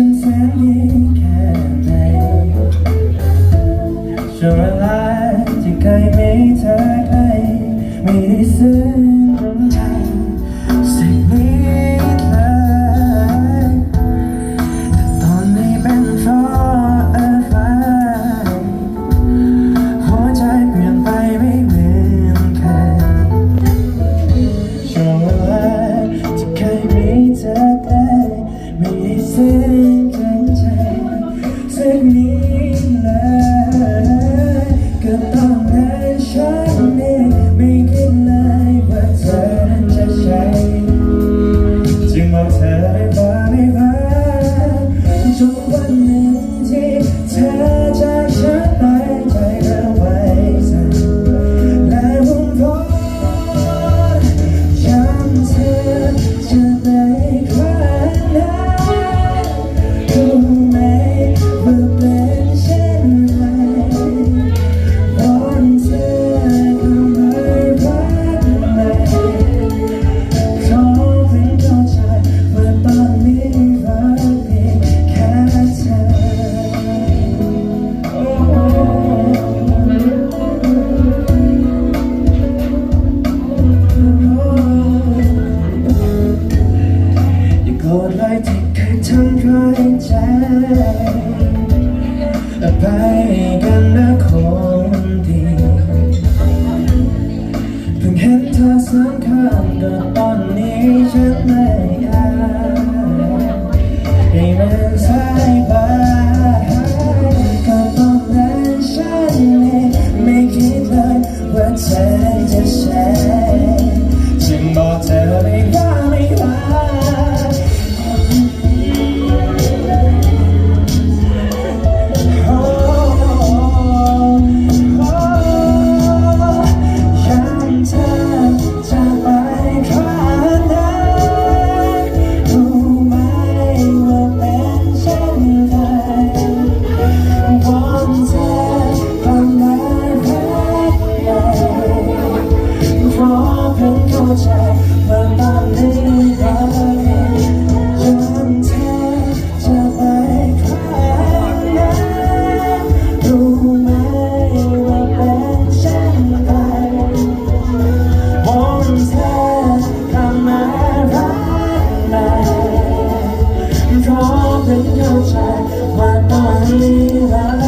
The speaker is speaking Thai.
decisions that can make. Sure. Everybody อดเลยที่เคยทำร้ายใจไปกันนะคนดีเพิ่งเห็นเธอสำคัญแต่ตอนนี้ฉันไม่ Don't try, why don't you love